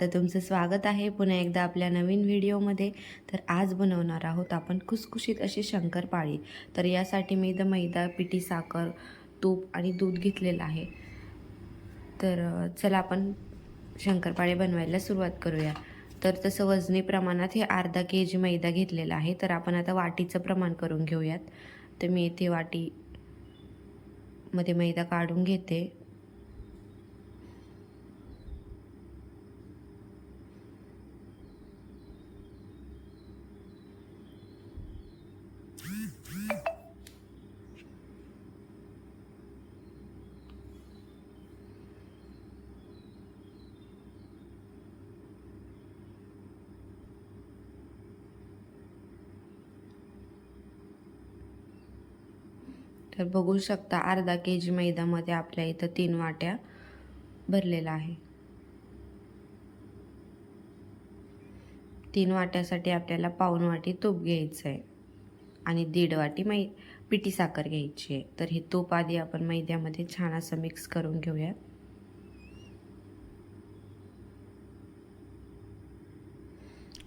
तर तुमचं स्वागत आहे पुन्हा एकदा आपल्या नवीन व्हिडिओमध्ये. तर आज बनवणार आहोत आपण खुसखुशीत अशी शंकरपाळी तर यासाठी मी इथं मैदा पिठी साखर तूप आणि दूध घेतलेलं आहे. तर चला आपण शंकरपाळी बनवायला सुरुवात करूया. तर तसं वजनी प्रमाणात हे अर्धा के जी मैदा घेतलेला आहे. तर आपण आता वाटीचं प्रमाण करून घेऊयात. तर मी इथे वाटी मध्ये मैदा काढून घेते. तर बघू शकता अर्धा के जी मैद्यामध्ये आपल्या इथं तीन वाट्या भरलेला आहे. तीन वाट्यासाठी आपल्याला पाऊन वाटी तूप घ्यायचं आहे आणि दीड वाटी मै पिठी साखर घ्यायची आहे. तर हे तूप आधी आपण मैद्यामध्ये छान असं मिक्स करून घेऊया.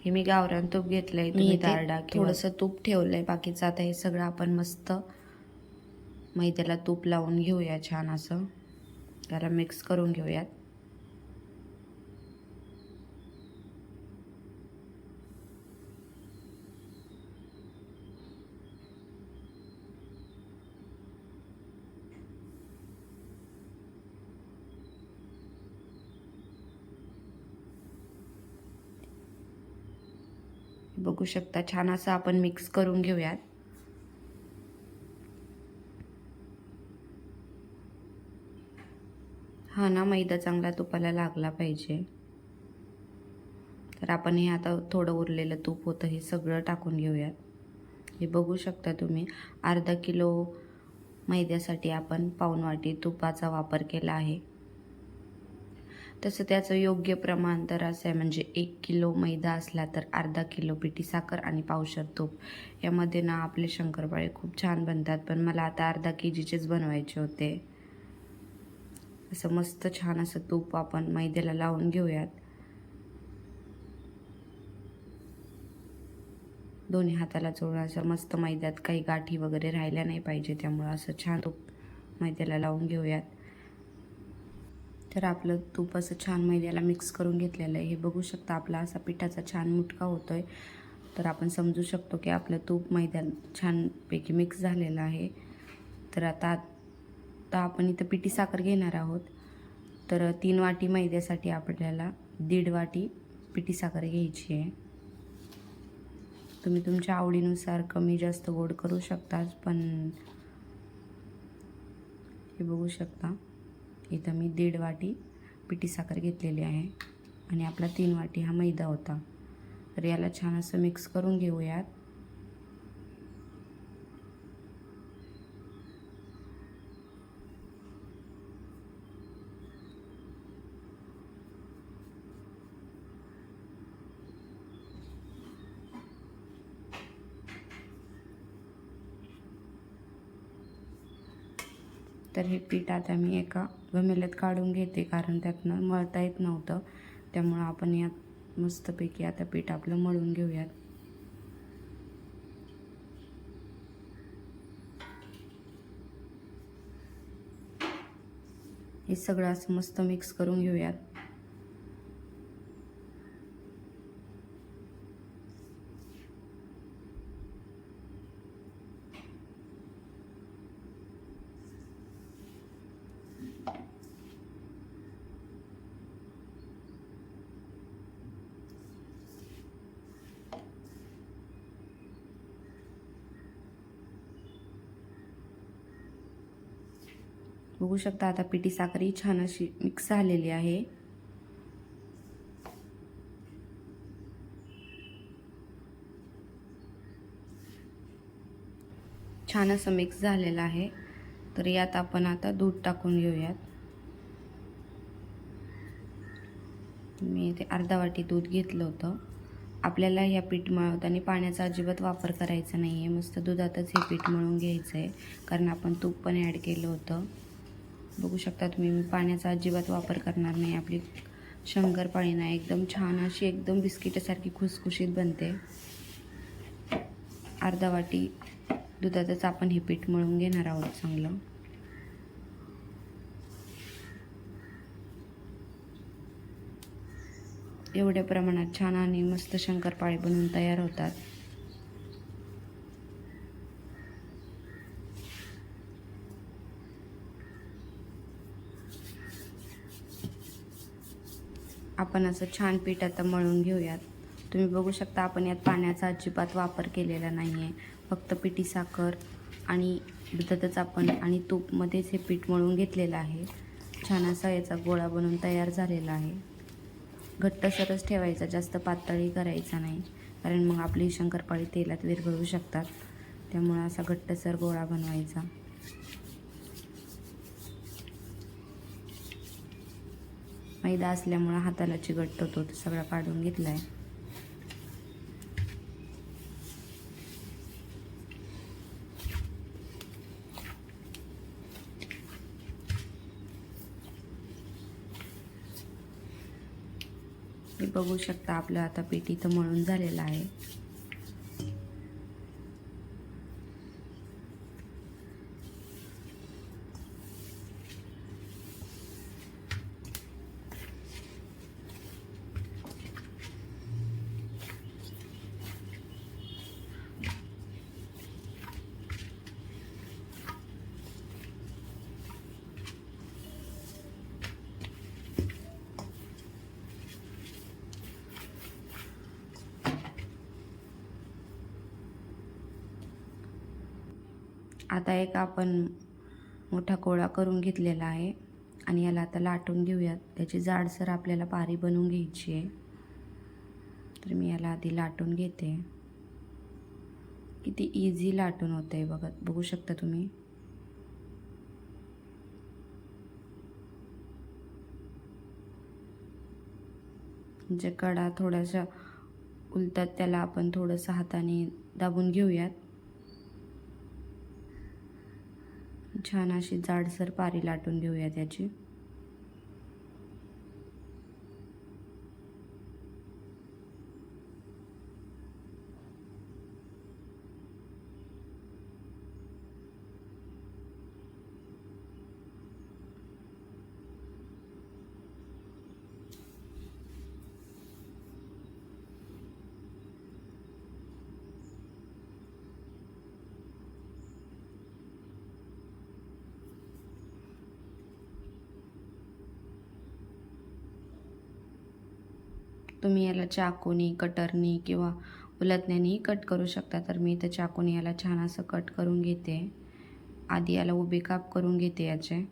हे मी गावरान तूप घेतलंय तुम्ही डालडा थोडंसं तूप ठेवलंय बाकीचं आता हे सगळं आपण मस्त मैद्याला तूप लावून घेऊया छान असं. त्याला मिक्स करून घेऊयात. बघू शकता छान असं आपण मिक्स करून घेऊयात. हा ना मैदा चांगला तुपाला लागला पाहिजे. तर आपण हे आता थोडं उरलेलं तूप होतं हे सगळं टाकून घेऊयात. हे बघू शकता तुम्ही अर्धा किलो मैद्यासाठी आपण पाऊनवाटी तुपाचा वापर केला आहे. तसं त्याचं योग्य प्रमाण तर असं आहे म्हणजे एक किलो मैदा असला तर अर्धा किलो पिठी साखर आणि पावशर तूप. यामध्ये ना आपले शंकरपाळे खूप छान बनतात पण मला आता अर्धा के जीचेच बनवायचे होते. असं मस्त छान असं तूप आपण मैद्याला लावून घेऊयात. दोन्ही हाताला चोळून असं मस्त मैद्यात काही गाठी वगैरे राहिल्या नाही पाहिजे त्यामुळं असं छान तूप मैद्याला लावून घेऊयात. तर आपलं तूप असं छान मैद्याला मिक्स करून घेतलेलं आहे. हे बघू शकता आपला असा पिठाचा छान मुटका होतोय. तर आपण समजू शकतो की आपलं तूप मैद्यात छानपैकी मिक्स झालेलं आहे. तर आता आता आपण इथं पिठी साखर घेणार आहोत. तर तीन वाटी मैद्यासाठी आपल्याला दीड वाटी पिठी साखर घ्यायची आहे. तुम्ही तुमच्या आवडीनुसार कमी जास्त गोड करू शकताच पण हे बघू शकता इथं मी दीड वाटी पिठी साखर घेतलेली आहे आणि आपला तीन वाटी हा मैदा होता. तर याला छान असं मिक्स करून घेऊयात. तर हे पीठ आता मी एका गमेल्यात काढून घेते कारण त्यातनं मळता येत नव्हतं. त्यामुळं आपण यात मस्तपैकी आता पीठ आपलं मळून घेऊयात. हे सगळं असं मस्त मिक्स करून घेऊयात. बघू शकता आता पिठी साखर ही छान अशी मिक्स झालेली आहे. छान असं मिक्स झालेलं आहे. तर यात आपण आता दूध टाकून घेऊयात. मी इथे अर्धा वाटी दूध घेतलं होतं. आपल्याला ह्या पीठ मळवताना पाण्याचा अजिबात वापर करायचा नाही आहे मस्त दुधातच हे पीठ मळून घ्यायचं आहे कारण आपण तूप पण ॲड केलं होतं. बघू शकता तुम्ही मी पाण्याचा अजिबात वापर करणार नाही. आपली शंकरपाळी ना एकदम छान अशी एकदम बिस्किटासारखी खुसखुशीत बनते. अर्धा वाटी दुधातच आपण हे पीठ मळून घेणार आहोत चांगलं. एवढ्या प्रमाणात छान आणि मस्त शंकरपाळे बनवून तयार होतात. आपण असं छान पीठ आता मळून घेऊयात. तुम्ही बघू शकता आपण यात पाण्याचा अजिबात वापर केलेला नाही आहे फक्त पिठी साखर आणि दुधातच आपण आणि तूपमध्येच हे पीठ मळून घेतलेलं आहे. छान असा याचा गोळा बनवून तयार झालेला आहे. घट्टसरच ठेवायचा जास्त पातळी करायचा नाही. कारण मग आपली शंकरपाळी तेलात विरघळू शकतात. त्यामुळं असा घट्टसर गोळा बनवायचा. मैदा असल्यामुळं हाताला चिकट होतो तो सगळा काढून घेतला आहे बघू शकता आपलं आता पीठ इथं मळून झालेलं आहे. आता एक आपण मोठा गोळा करून घेतलेला आहे आणि याला आता लाटून घेऊयात. त्याची जाडसर आपल्याला पारी बनवून घ्यायची आहे. तर मी याला आधी लाटून घेते. किती इझी लाटून होतं आहे बघत बघू शकता तुम्ही? जे कडा थोड्याशा उलतात त्याला आपण थोडंसं हाताने दाबून घेऊयात. छान अशी जाडसर पारी लाटून घेऊया त्याची तुम्ही याला चाकूनी कटरनी किंवा उलटण्यानेही कट करू शकता. तर मी इथं चाकूने याला छान असं कट करून घेते. आधी याला उभे काप करून घेते याचे.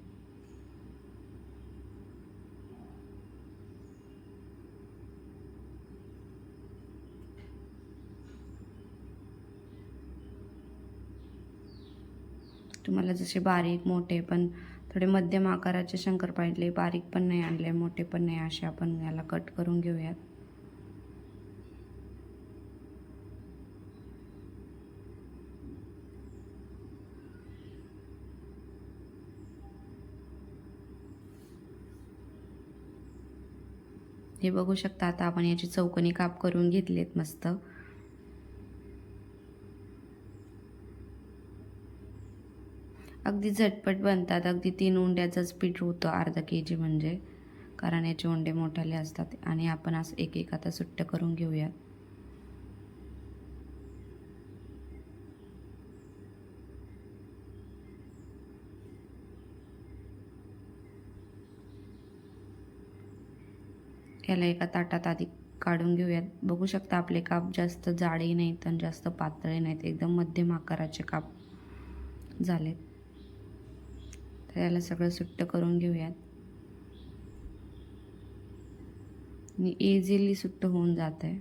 तुम्हाला जसे बारीक मोठे पण थोडे मध्यम आकाराचे शंकरपाळीतले बारीक पण नाही आणले मोठे पण नाही असे आपण याला कट करून घेऊयात. हे बघू शकता आता आपण याची चौकणी काप करून घेतलेत मस्त. अगदी झटपट बनतात अगदी तीन उंड्याचंच पीठ होतं अर्धा के जी म्हणजे. कारण याचे उंडे मोठाले असतात आणि आपण असं एक एक आता सुट्ट करून घेऊयात. त्याला एका ताटात आधी काढून घेऊयात. बघू शकता आपले काप जास्त जाडे नाहीत आणि जास्त पातळे नाहीत. एकदम मध्यम आकाराचे काप झालेत. तर याला सगळं सुट्ट करून घेऊयात. आणि इझिली सुट्ट होऊन जात आहे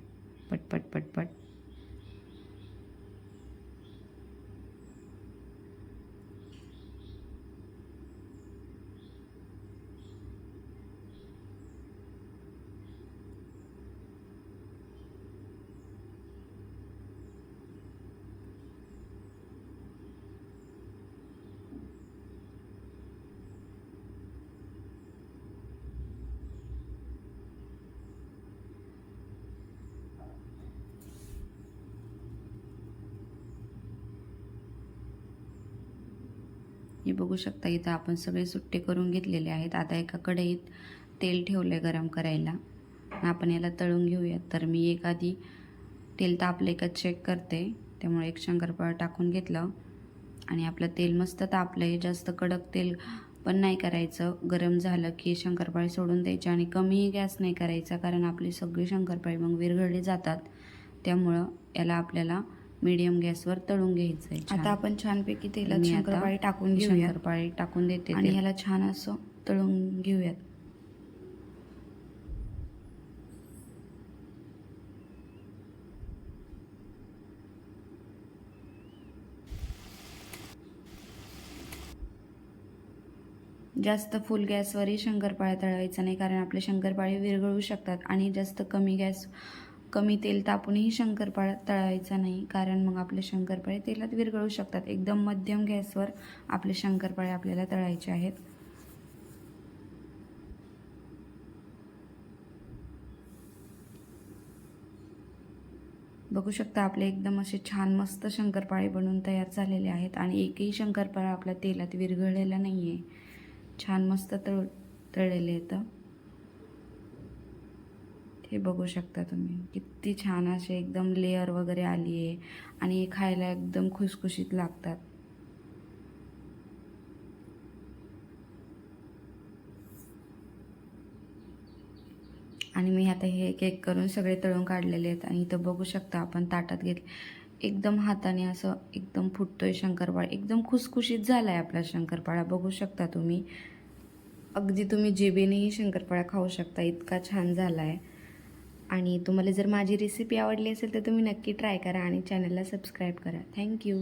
पटपट पटपट. हे बघू शकता इथं आपण सगळे सुट्टे करून घेतलेले आहेत. आता एका कढईत तेल ठेवलं आहे गरम करायला. आपण याला तळून घेऊयात. तर मी एक आधी तेल तापले का चेक करते. त्यामुळे एक शंकरपाळ टाकून घेतलं. आणि आपलं तेल मस्त तापलं आहे जास्त कडक तेल पण नाही करायचं. गरम झालं की शंकरपाळी सोडून द्यायची आणि कमीही गॅस नाही करायचा कारण आपली सगळी शंकरपाळी मग विरघळली जातात. त्यामुळं याला आपल्याला मीडियम गॅसवर तळून घ्यायचं आहे आता आपण छानपैकी तेलात शंकरपाळी टाकून घेऊया शंकरपाळी टाकून देते आणि ह्याला छान असं तळून घेऊयात. जास्त फुल गॅसवरही शंकरपाळ्या तळायचं नाही कारण आपले शंकरपाळे विरघळू शकतात आणि जास्त कमी गॅस कमी तेल तापूनही शंकरपाळा तळायचा नाही. कारण मग आपले शंकरपाळे तेलात विरघळू शकतात. एकदम मध्यम गॅसवर आपले शंकरपाळे आपल्याला तळायचे आहेत. बघू शकता आपले एकदम असे छान मस्त शंकरपाळे बनवून तयार झालेले आहेत आणि एकही शंकरपाळा आपल्या तेलात विरघळलेला नाही आहे छान मस्त तळ तळलेले आहेत हे बघू शकता तुम्ही. किती छान असे एकदम लेअर वगैरे आली आहे आणि हे खायला एकदम खुसखुशीत लागतात. आणि मी आता हे एक एक करून सगळे तळून काढलेले आहेत आणि इथं बघू शकता आपण ताटात घेतले. एकदम हाताने असं एकदम फुटतोय शंकरपाळा. एकदम खुसखुशीत झाला आहे आपला शंकरपाळा. बघू शकता तुम्ही. अगदी तुम्ही जिभेनेही शंकरपाळा खाऊ शकता. इतका छान झाला आहे आणि तुम्हाला जर माझी रेसिपी आवडली असेल तर तुम्ही नक्की ट्राय करा आणि चॅनलला सबस्क्राईब करा. थँक्यू